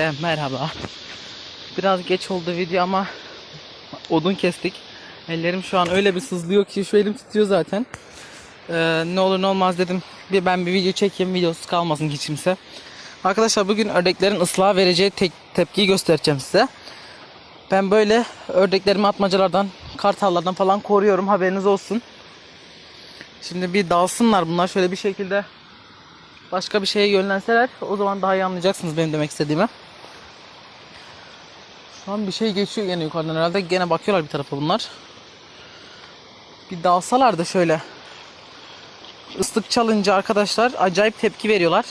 Herkese merhaba. Biraz geç oldu video ama odun kestik. Ellerim şu an öyle bir sızlıyor ki şu elim titriyor zaten. Ee, ne olur ne olmaz dedim. Bir ben bir video çekeyim videosu kalmasın hiç kimse. Arkadaşlar bugün ördeklerin ıslığa vereceği tek tepkiyi göstereceğim size. Ben böyle ördeklerimi atmacalardan, kartallardan falan koruyorum haberiniz olsun. Şimdi bir dalsınlar bunlar şöyle bir şekilde başka bir şeye yönlenseler o zaman daha iyi anlayacaksınız benim demek istediğimi. Şu bir şey geçiyor yine yukarıdan herhalde. Gene bakıyorlar bir tarafa bunlar. Bir dalsalar da şöyle. Islık çalınca arkadaşlar acayip tepki veriyorlar.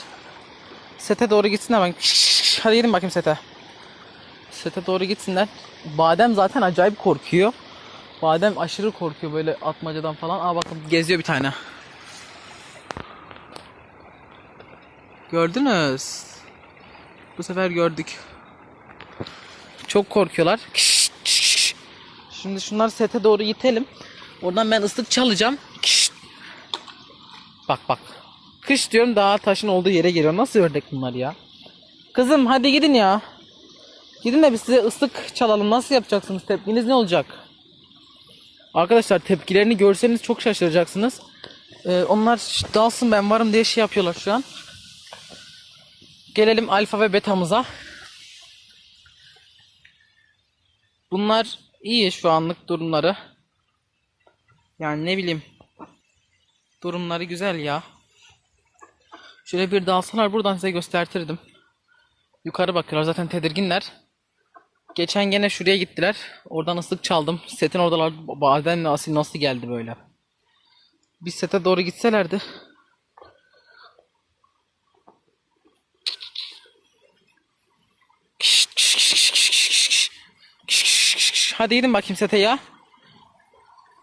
Sete doğru gitsinler bak. Hadi gidin bakayım sete. Sete doğru gitsinler. Badem zaten acayip korkuyor. Badem aşırı korkuyor böyle atmacadan falan. Aa bakın geziyor bir tane. Gördünüz. Bu sefer gördük. Çok korkuyorlar. Şimdi şunlar sete doğru itelim. Oradan ben ıslık çalacağım. Bak bak. Kış diyorum daha taşın olduğu yere geliyor. Nasıl ördek bunlar ya? Kızım hadi gidin ya. Gidin de biz size ıslık çalalım. Nasıl yapacaksınız? Tepkiniz ne olacak? Arkadaşlar tepkilerini görseniz çok şaşıracaksınız. Ee, onlar "Şşt, dalsın ben varım diye şey yapıyorlar şu an. Gelelim alfa ve betamıza. Bunlar iyi şu anlık durumları. Yani ne bileyim. Durumları güzel ya. Şöyle bir dalsalar buradan size göstertirdim. Yukarı bakıyorlar zaten tedirginler. Geçen gene şuraya gittiler. Oradan ıslık çaldım. Setin oradalar badenle asil nasıl geldi böyle. Bir sete doğru gitselerdi. Hadi gidin bakayım sete ya.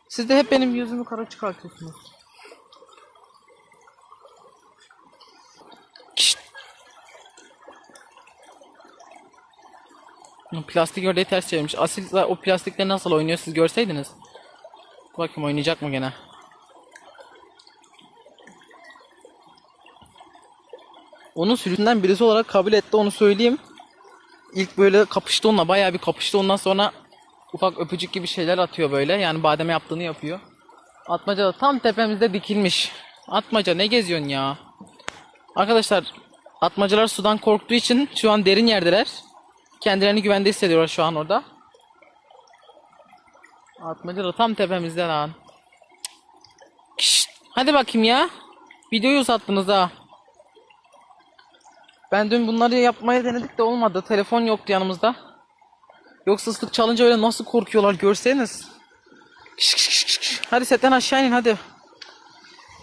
Siz de hep benim yüzümü kara çıkartıyorsunuz. Plastik ördeği ters çevirmiş. Asil o plastikle nasıl oynuyor siz görseydiniz. Bakayım oynayacak mı gene? Onun sürüsünden birisi olarak kabul etti onu söyleyeyim. İlk böyle kapıştı onunla bayağı bir kapıştı ondan sonra ufak öpücük gibi şeyler atıyor böyle. Yani bademe yaptığını yapıyor. Atmaca da tam tepemizde dikilmiş. Atmaca ne geziyorsun ya? Arkadaşlar atmacalar sudan korktuğu için şu an derin yerdeler. Kendilerini güvende hissediyorlar şu an orada. Atmaca da tam tepemizde lan. Şşt, hadi bakayım ya. Videoyu uzattınız ha. Ben dün bunları yapmaya denedik de olmadı. Telefon yoktu yanımızda. Yoksa ıslık çalınca öyle nasıl korkuyorlar görseniz. Şşt, şşt, şşt. Hadi setten aşağı inin hadi.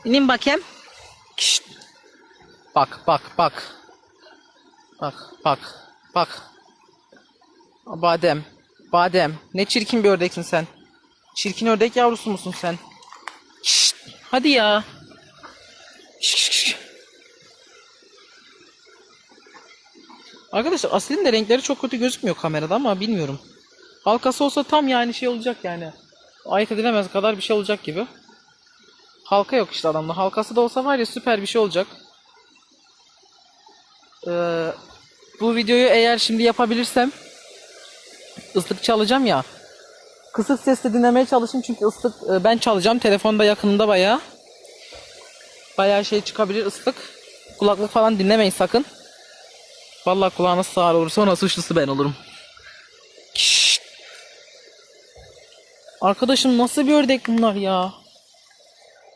İnin bakayım. Şşt. Bak bak bak. Bak bak bak. Badem. Badem. Ne çirkin bir ördeksin sen. Çirkin ördek yavrusu musun sen? Şşt. Hadi ya. Şşt, şşt, şşt. Arkadaşlar Asil'in de renkleri çok kötü gözükmüyor kamerada ama bilmiyorum. Halkası olsa tam yani şey olacak yani. Ayırt edilemez kadar bir şey olacak gibi. Halka yok işte adamda. Halkası da olsa var ya süper bir şey olacak. Ee, bu videoyu eğer şimdi yapabilirsem ıslık çalacağım ya. Kısık sesle dinlemeye çalışın çünkü ıslık e, ben çalacağım. Telefonda yakınında bayağı. Bayağı şey çıkabilir ıslık. Kulaklık falan dinlemeyin sakın. Vallahi kulağınız sağır olur sonra suçlusu ben olurum. Şşt. Arkadaşım nasıl bir ördek bunlar ya?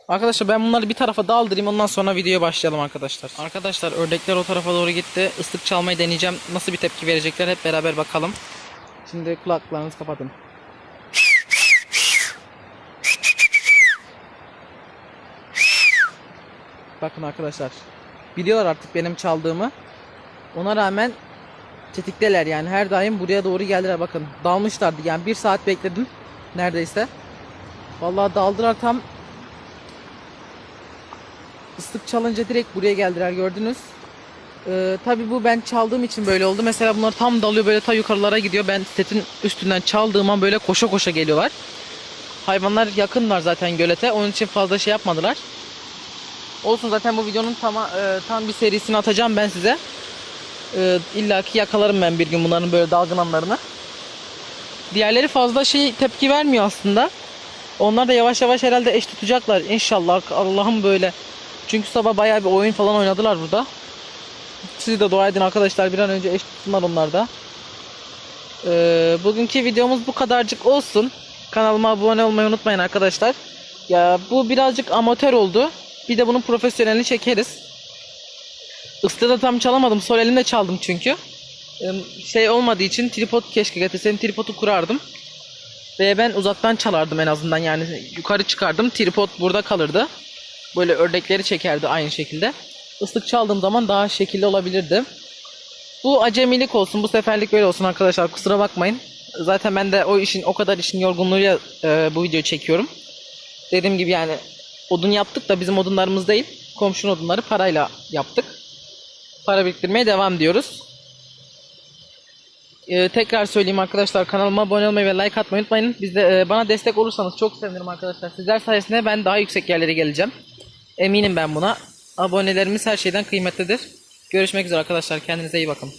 Arkadaşlar ben bunları bir tarafa daldırayım ondan sonra videoya başlayalım arkadaşlar. Arkadaşlar ördekler o tarafa doğru gitti. Islık çalmayı deneyeceğim. Nasıl bir tepki verecekler hep beraber bakalım. Şimdi kulaklarınızı kapatın. Bakın arkadaşlar. Biliyorlar artık benim çaldığımı. Ona rağmen tetikteler yani her daim buraya doğru geldiler bakın. Dalmışlardı yani bir saat bekledim neredeyse. Vallahi daldılar tam ıslık çalınca direkt buraya geldiler gördünüz. Ee, Tabi bu ben çaldığım için böyle oldu. Mesela bunlar tam dalıyor böyle ta yukarılara gidiyor. Ben setin üstünden çaldığım an böyle koşa koşa geliyorlar. Hayvanlar yakınlar zaten gölete. Onun için fazla şey yapmadılar. Olsun zaten bu videonun tam, tam bir serisini atacağım ben size. Ee, İlla ki yakalarım ben bir gün bunların böyle dalgınanlarını. Diğerleri fazla şey tepki vermiyor aslında. Onlar da yavaş yavaş herhalde eş tutacaklar inşallah. Allah'ım böyle. Çünkü sabah bayağı bir oyun falan oynadılar burada. Siz de dua edin arkadaşlar bir an önce eş tutsunlar onlar da. Ee, bugünkü videomuz bu kadarcık olsun. Kanalıma abone olmayı unutmayın arkadaşlar. Ya bu birazcık amatör oldu. Bir de bunun profesyonelini çekeriz. Islığı da tam çalamadım. Sol elimle çaldım çünkü. Şey olmadığı için tripod keşke getirseydim. Tripodu kurardım. Ve ben uzaktan çalardım en azından yani yukarı çıkardım. Tripod burada kalırdı. Böyle ördekleri çekerdi aynı şekilde. Islık çaldığım zaman daha şekilli olabilirdi. Bu acemilik olsun, bu seferlik böyle olsun arkadaşlar. Kusura bakmayın. Zaten ben de o işin, o kadar işin yorgunluğuyla e, bu videoyu çekiyorum. Dediğim gibi yani odun yaptık da bizim odunlarımız değil. Komşunun odunları parayla yaptık. Para biriktirmeye devam diyoruz. E, tekrar söyleyeyim arkadaşlar kanalıma abone olmayı ve like atmayı unutmayın. Biz de e, bana destek olursanız çok sevinirim arkadaşlar. Sizler sayesinde ben daha yüksek yerlere geleceğim. Eminim ben buna. Abonelerimiz her şeyden kıymetlidir. Görüşmek üzere arkadaşlar. Kendinize iyi bakın.